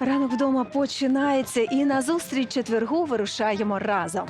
Ранок вдома починається, і на зустріч четвергу вирушаємо разом.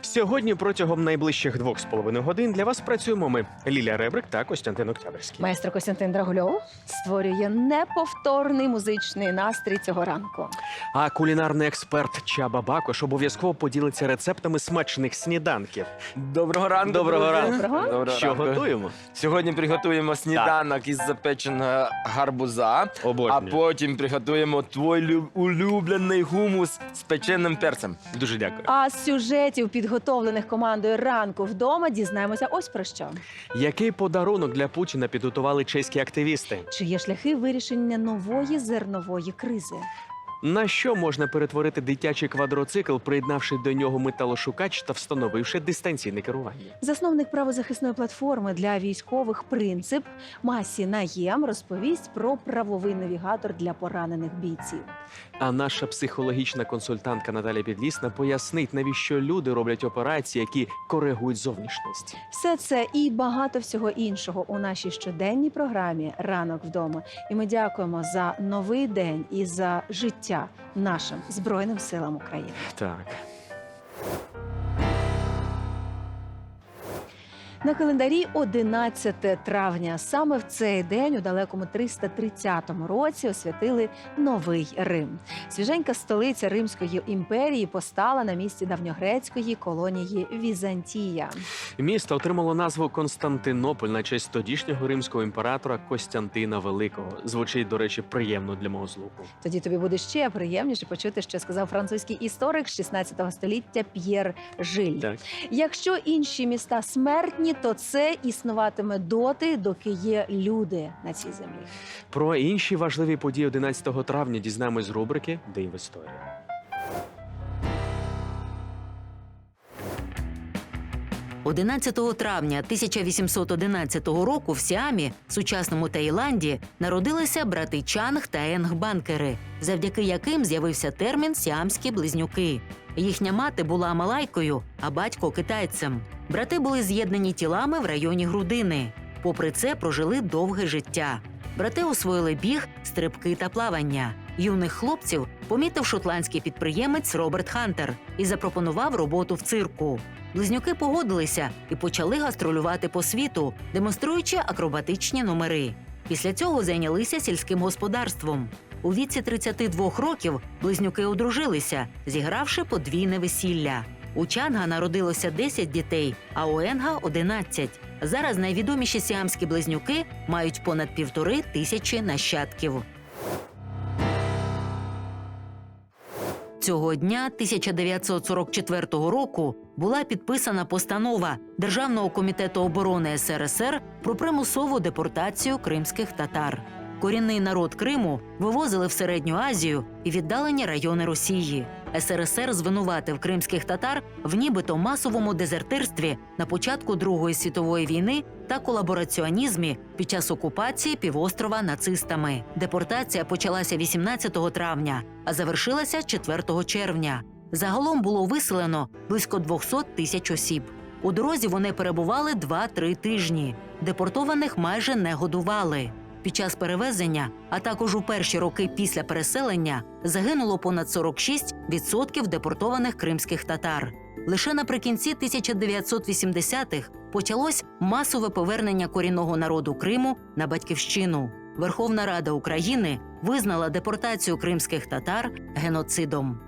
Сьогодні протягом найближчих двох з половиною годин для вас працюємо ми Лілія Ребрик та Костянтин Октябрьський. Майстер Костянтин Драгульов створює неповторний музичний настрій цього ранку. А кулінарний експерт Чаба Бакош обов'язково поділиться рецептами смачних сніданків. Доброго ранку. Доброго друзі. ранку. Доброго. Доброго Що ранку. готуємо? Сьогодні приготуємо сніданок із запеченого гарбуза, а потім приготуємо твій люб- улюблений гумус з печеним перцем. Дуже дякую. А з сюжетів, підготовлених командою ранку вдома, дізнаємося ось про що. Який подарунок для Путіна підготували чеські активісти? Чи є шляхи вирішення нової зернової кризи? На що можна перетворити дитячий квадроцикл, приєднавши до нього металошукач та встановивши дистанційне керування? Засновник правозахисної платформи для військових принцип Масі Наєм розповість про правовий навігатор для поранених бійців. А наша психологічна консультантка Наталя Підлісна пояснить, навіщо люди роблять операції, які коригують зовнішність. Все це і багато всього іншого у нашій щоденній програмі Ранок вдома. І ми дякуємо за новий день і за життя нашим збройним силам України. Так. На календарі 11 травня. Саме в цей день, у далекому 330 році, освятили новий Рим. Свіженька столиця Римської імперії постала на місці давньогрецької колонії Візантія. Місто отримало назву Константинополь на честь тодішнього римського імператора Костянтина Великого. Звучить, до речі, приємно для мого слуху. Тоді тобі буде ще приємніше почути, що сказав французький історик 16 століття П'єр Жиль. Так. Якщо інші міста смертні, то це існуватиме доти, доки є люди на цій землі. Про інші важливі події 11 травня дізнаємось з рубрики День в історії. – 11 травня 1811 року в Сіамі, сучасному Таїланді, народилися брати Чанг та Енг Банкери, завдяки яким з'явився термін сіамські близнюки. Їхня мати була малайкою, а батько китайцем. Брати були з'єднані тілами в районі грудини. Попри це, прожили довге життя. Брати освоїли біг, стрибки та плавання. Юних хлопців помітив шотландський підприємець Роберт Хантер і запропонував роботу в цирку. Близнюки погодилися і почали гастролювати по світу, демонструючи акробатичні номери. Після цього зайнялися сільським господарством. У віці 32 років близнюки одружилися, зігравши подвійне весілля. У Чанга народилося 10 дітей, а у Енга 11. Зараз найвідоміші сіамські близнюки мають понад півтори тисячі нащадків. Цього дня 1944 року була підписана постанова Державного комітету оборони СРСР про примусову депортацію кримських татар. Корінний народ Криму вивозили в середню Азію і віддалені райони Росії. СРСР звинуватив кримських татар в нібито масовому дезертирстві на початку Другої світової війни та колабораціонізмі під час окупації півострова нацистами. Депортація почалася 18 травня, а завершилася 4 червня. Загалом було виселено близько 200 тисяч осіб. У дорозі вони перебували 2-3 тижні. Депортованих майже не годували. Під час перевезення, а також у перші роки після переселення, загинуло понад 46% депортованих кримських татар. Лише наприкінці 1980-х почалось масове повернення корінного народу Криму на батьківщину. Верховна Рада України визнала депортацію кримських татар геноцидом.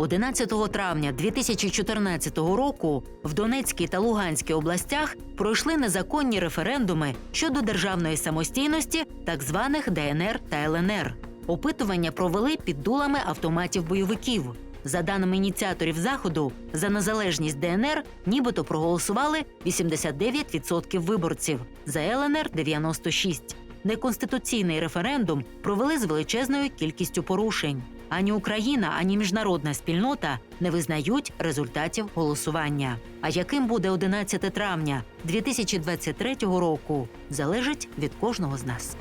11 травня 2014 року в Донецькій та Луганській областях пройшли незаконні референдуми щодо державної самостійності так званих ДНР та ЛНР. Опитування провели під дулами автоматів бойовиків. За даними ініціаторів заходу, за незалежність ДНР нібито проголосували 89% виборців, за ЛНР 96%. Неконституційний референдум провели з величезною кількістю порушень. Ані Україна, ані міжнародна спільнота не визнають результатів голосування. А яким буде 11 травня 2023 року, залежить від кожного з нас.